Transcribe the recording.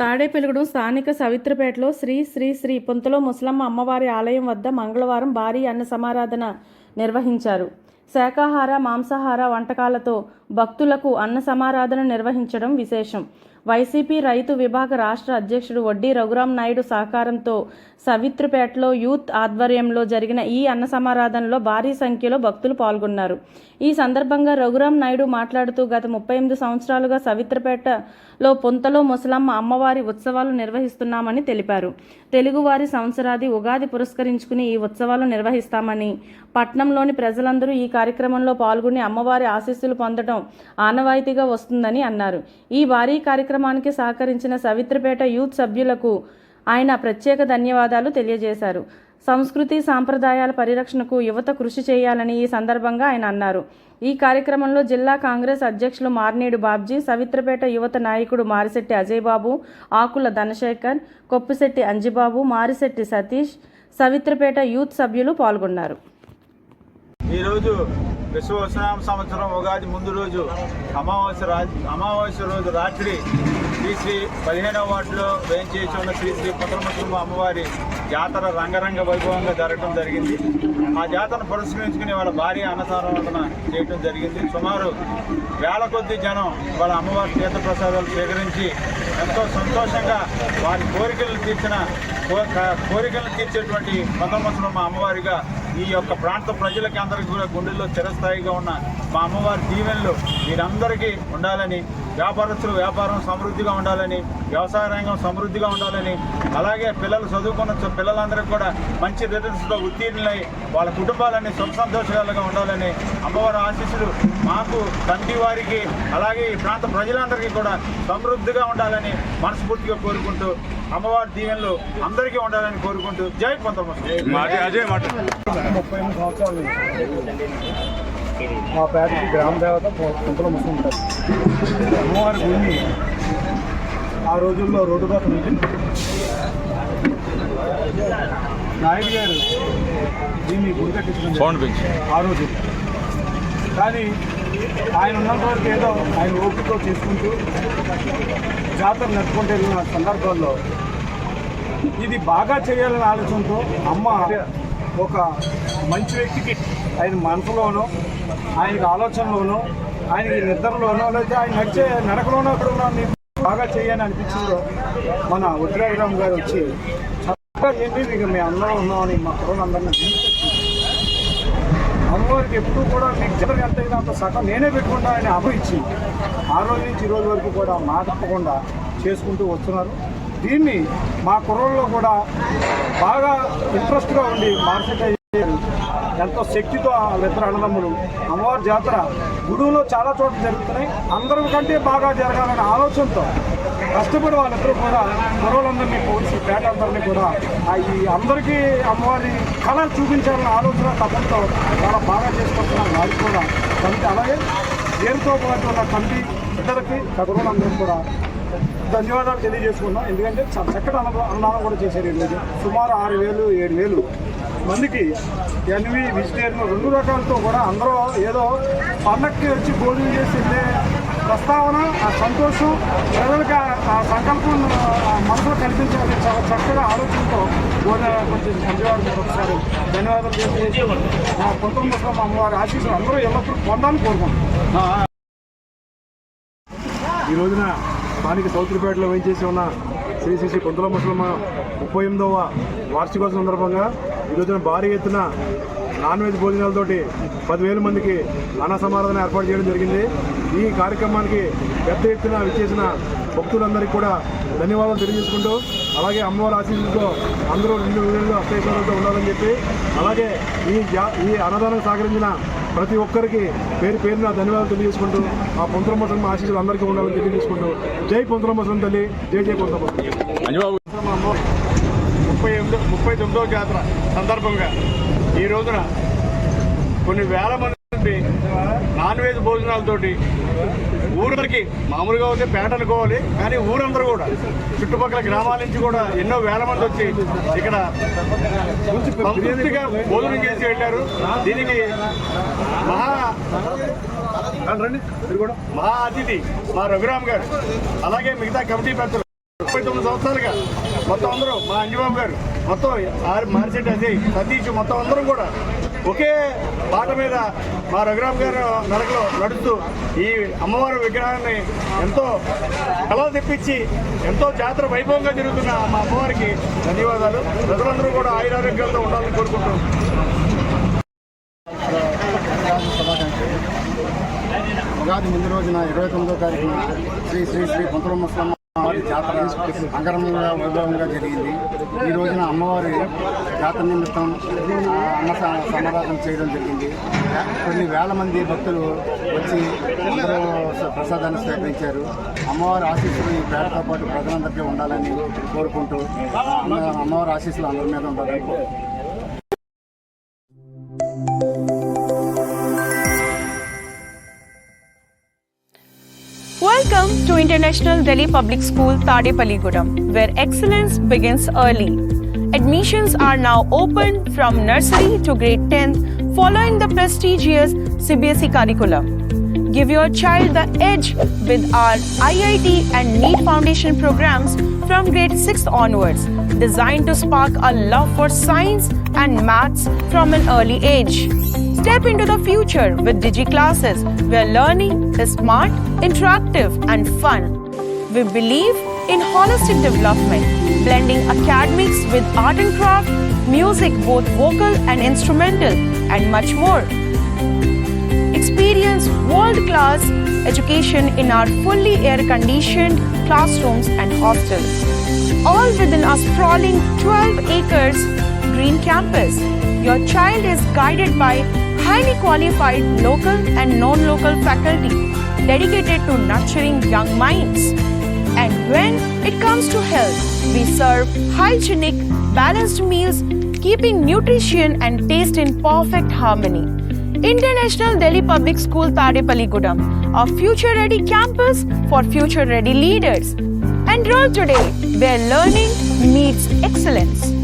తాడేపెలుగుడు స్థానిక సవిత్రపేటలో శ్రీ శ్రీ శ్రీ పుంతలో ముసలమ్మ అమ్మవారి ఆలయం వద్ద మంగళవారం భారీ అన్న సమారాధన నిర్వహించారు. శాకాహార మాంసాహార వంటకాలతో భక్తులకు అన్న సమారాధన నిర్వహించడం విశేషం. వైసీపీ రైతు విభాగ రాష్ట్ర అధ్యక్షుడు వడ్డీ రఘురాం నాయుడు సహకారంతో సవిత్రపేటలో యూత్ ఆధ్వర్యంలో జరిగిన ఈ అన్న సమారాధనలో భారీ సంఖ్యలో భక్తులు పాల్గొన్నారు. ఈ సందర్భంగా రఘురాం నాయుడు మాట్లాడుతూ గత ముప్పై ఎనిమిది సంవత్సరాలుగా సవిత్రపేటలో పొంతలో ముసలమ్మ అమ్మవారి ఉత్సవాలు నిర్వహిస్తున్నామని తెలిపారు. తెలుగువారి సంవత్సరాది ఉగాది పురస్కరించుకుని ఈ ఉత్సవాలు నిర్వహిస్తామని పట్నంలోని ప్రజలందరూ ఈ కార్యక్రమంలో పాల్గొని అమ్మవారి ఆశీస్సులు పొందడం ఆనవాయితీగా వస్తుందని అన్నారు. ఈ భారీ కార్యక్రమానికి సహకరించిన సవిత్రపేట యూత్ సభ్యులకు ఆయన ప్రత్యేక ధన్యవాదాలు తెలియజేశారు. సంస్కృతి సాంప్రదాయాల పరిరక్షణకు యువత కృషి చేయాలని ఈ సందర్భంగా ఆయన అన్నారు. ఈ కార్యక్రమంలో జిల్లా కాంగ్రెస్ అధ్యక్షులు మార్నేడు బాబ్జీ సవిత్రపేట యువత నాయకుడు మారిశెట్టి అజయ్ బాబు ఆకుల ధనశేఖర్ కొప్పిశెట్టి అంజిబాబు మారిశెట్టి సతీష్ సవిత్రపేట యూత్ సభ్యులు పాల్గొన్నారు. ఈరోజు విశ్వవసనామ సంవత్సరం ఉగాది ముందు రోజు అమావాస్య రాత్రి అమావాస్య రోజు రాత్రి శ్రీ శ్రీ పదిహేనవ వార్డులో వేయించేసి ఉన్న శ్రీ శ్రీ పుత్రముసలమ్మ అమ్మవారి జాతర రంగరంగ వైభవంగా జరగడం జరిగింది. ఆ జాతరను పురస్కరించుకుని వాళ్ళ భారీ అన్నసారాధన చేయడం జరిగింది. సుమారు వేల కొద్ది జనం వాళ్ళ అమ్మవారి తీర్థప్రసాదాలు స్వీకరించి ఎంతో సంతోషంగా వారి కోరికలు తీర్చిన కో- కోరికలను తీర్చేటువంటి పుత్రమతుమ్మ అమ్మవారిగా ఈ యొక్క ప్రాంత ప్రజలకి అందరికీ కూడా గుండెల్లో చిరస్థాయిగా ఉన్న మా అమ్మవారి దీవెనలు మీరందరికీ ఉండాలని వ్యాపారస్తులు వ్యాపారం సమృద్ధిగా ఉండాలని వ్యవసాయ రంగం సమృద్ధిగా ఉండాలని అలాగే పిల్లలు చదువుకున్న పిల్లలందరికీ కూడా మంచి రిజల్ట్స్లో ఉత్తీర్ణులై వాళ్ళ కుటుంబాలన్నీ సుఖ సంతోషాలుగా ఉండాలని అమ్మవారి ఆశీస్సులు మాకు తండ్రి వారికి అలాగే ఈ ప్రాంత ప్రజలందరికీ కూడా సమృద్ధిగా ఉండాలని మనస్ఫూర్తిగా కోరుకుంటూ అమ్మవారి దీవెనలు అందరికీ ఉండాలని కోరుకుంటూ జై పొందమస్తు ముప్పై ఎనిమిది సంవత్సరాల. మా పేటకి గ్రామ దేవత కుంపల ముస్లిం ఉంటారు అమ్మవారి గుడిని ఆ రోజుల్లో రోడ్డు పక్కన ఉంది నాయుడు గారు దీన్ని గుడి కట్టించడం జరిగింది. ఆ రోజు కానీ ఆయన ఉన్నంత వరకు ఏదో ఆయన ఓపికతో చేసుకుంటూ జాతర నడుపుకుంటూ వెళ్ళిన సందర్భాల్లో ఇది బాగా చేయాలనే ఆలోచనతో అమ్మ ఒక మంచి వ్యక్తికి ఆయన మనసులోనో ఆయనకి ఆలోచనలోనో ఆయనకి నిద్రలోనో లేదా ఆయన నడిచే నడకలోనో ఎక్కడున్నా మీకు బాగా చేయని అనిపించిందో మన ఉద్రాగ్రామ్ గారు వచ్చి చక్కగా ఏంటి ఇక మేము అందరం ఉన్నామని మా కుటుంబందరినీ అమ్మవారికి ఎప్పుడు కూడా మీకు జనం ఎంత అయినా అంత సగం నేనే పెట్టుకుంటా అని అభ ఇచ్చి ఆ రోజు నుంచి ఈ రోజు వరకు కూడా మా తప్పకుండా చేసుకుంటూ వస్తున్నారు. దీన్ని మా కుర్రోళ్ళు కూడా బాగా ఇంట్రెస్ట్గా ఉండి మార్కెట్ అయ్యి ఎంతో శక్తితో వాళ్ళిద్దరు అన్నదమ్ములు అమ్మవారి జాతర గుడులో చాలా చోట్ల జరుగుతున్నాయి. అందరి కంటే బాగా జరగాలనే ఆలోచనతో కష్టపడి వాళ్ళిద్దరూ కూడా కుర్రోళ్ళందరినీ పోల్చి పేట అందరినీ కూడా ఈ అందరికీ అమ్మవారి కళ చూపించాలన్న ఆలోచన తప్పంతో చాలా బాగా చేసుకుంటున్నారు వారికి కూడా కమిటీ అలాగే దేనితో పాటు ఉన్న కమిటీ ఇద్దరికి కుర్రోళ్ళందరికీ కూడా ధన్యవాదాలు తెలియజేసుకున్నాం ఎందుకంటే చక్కటి అన్న అన్నదానం కూడా చేశారు ఈరోజు సుమారు ఆరు వేలు ఏడు వేలు. మందికి ఎన్వి వెజిటేరియన్ రెండు రకాలతో కూడా అందరూ ఏదో పండక్కి వచ్చి భోజనం చేసి వెళ్ళే ప్రస్తావన ఆ సంతోషం ప్రజలకు ఆ- సంకల్పం ఆ మనసులో కనిపించాలి చాలా చక్కగా ఆలోచనతో భోజన కొంచెం ధన్యవాదాలు ఒకసారి ధన్యవాదాలు తెలియజేసి మా కుటుంబ ముస్లిం అమ్మవారి ఆశీస్సులు అందరూ ఎల్లప్పుడూ పొందాలని కోరుకుంటున్నాం. ఈ రోజున స్థానిక సౌత్రిపేటలో వేయించేసి ఉన్న శ్రీ శ్రీ శ్రీ కొంతల ముసలమ్మ ముప్పై ఎనిమిదవ వార్షికోత్సవం సందర్భంగా ఈ రోజున భారీ ఎత్తున నాన్ వెజ్ భోజనాలతోటి పదివేల మందికి అన్న సమారాధన ఏర్పాటు చేయడం జరిగింది. ఈ కార్యక్రమానికి పెద్ద ఎత్తున విచ్చేసిన భక్తులందరికీ కూడా ధన్యవాదాలు తెలియజేసుకుంటూ అలాగే అమ్మవారి ఆశీస్సులతో అందరూ రెండు వేలు అక్షయశ్వరంతో ఉండాలని చెప్పి అలాగే ఈ ఈ అన్నదానం సహకరించిన ప్రతి ఒక్కరికి పేరు పేరున ధన్యవాదాలు తెలియజేసుకుంటూ ఆ పొంతల ముసలమ్మ ఆశీస్సులు అందరికీ ఉండాలని తెలియజేసుకుంటూ జై పొంతల ముసలం తల్లి జై జై పొంతల ముప్పై ఎనిమిదో ముప్పై తొమ్మిదవ జాతర సందర్భంగా ఈ రోజున కొన్ని వేల మంది నాన్ వెజ్ భోజనాలతోటి ఊరికి మామూలుగా అయితే పేట అనుకోవాలి కానీ ఊరందరూ కూడా చుట్టుపక్కల గ్రామాల నుంచి కూడా ఎన్నో వేల మంది వచ్చి ఇక్కడ సంతృప్తిగా భోజనం చేసి వెళ్ళారు. దీనికి మహా మహా అతిథి మా రఘురామ్ గారు అలాగే మిగతా కమిటీ పెద్దలు. ముప్పై ముప్పై తొమ్మిది సంవత్సరాలుగా మొత్తం అందరూ మా అంజబాబు గారు మొత్తం ఆరు మార్చెట్ అజయ్ సతీష్ మొత్తం అందరం కూడా ఒకే పాట మీద మా రఘురామ్ గారు నడకలో నడుస్తూ ఈ అమ్మవారి విగ్రహాన్ని ఎంతో కళ తెప్పించి ఎంతో జాతర వైభవంగా జరుగుతున్న మా అమ్మవారికి ధన్యవాదాలు. ప్రజలందరూ కూడా ఆయురారోగ్యాలతో ఉండాలని కోరుకుంటూ. ఉగాది ముందు రోజున ఇరవై తొమ్మిదో తారీఖున శ్రీ శ్రీ శ్రీ పంతుల జాతర అంగరంగంగా వైభవంగా జరిగింది. ఈ రోజున అమ్మవారి జాతర నిమిత్తం అన్న సమారాధన చేయడం జరిగింది. కొన్ని వేల మంది భక్తులు వచ్చి అందరూ ప్రసాదాన్ని స్వీకరించారు. అమ్మవారి ఆశీస్సులు ఈ పేటతో పాటు ప్రజలందరికీ ఉండాలని కోరుకుంటూ అమ్మ- అమ్మవారి ఆశీస్సులు అందరి మీద ఉండాలని Welcome to International Delhi Public School Tadepalligudam, where excellence begins early. Admissions are now open from nursery to grade 10th following the prestigious CBSE curriculum. Give your child the edge with our IIT and NEET foundation programs from grade 6 onwards, designed to spark a love for science and maths from an early age. Step into the future with Digi classes where learning is smart, interactive, and fun. We believe in holistic development, blending academics with art and craft, music, both vocal and instrumental, and much more. Experience world class education in our fully air conditioned classrooms and hostels. All within our sprawling 12 acres green campus. Your child is guided by highly qualified local and non local faculty dedicated to nurturing young minds. And when it comes to health, we serve hygienic, balanced meals, keeping nutrition and taste in perfect harmony. International Delhi Public School Tadepalligudam, a future ready campus for future ready leaders. Enroll today where learning meets excellence.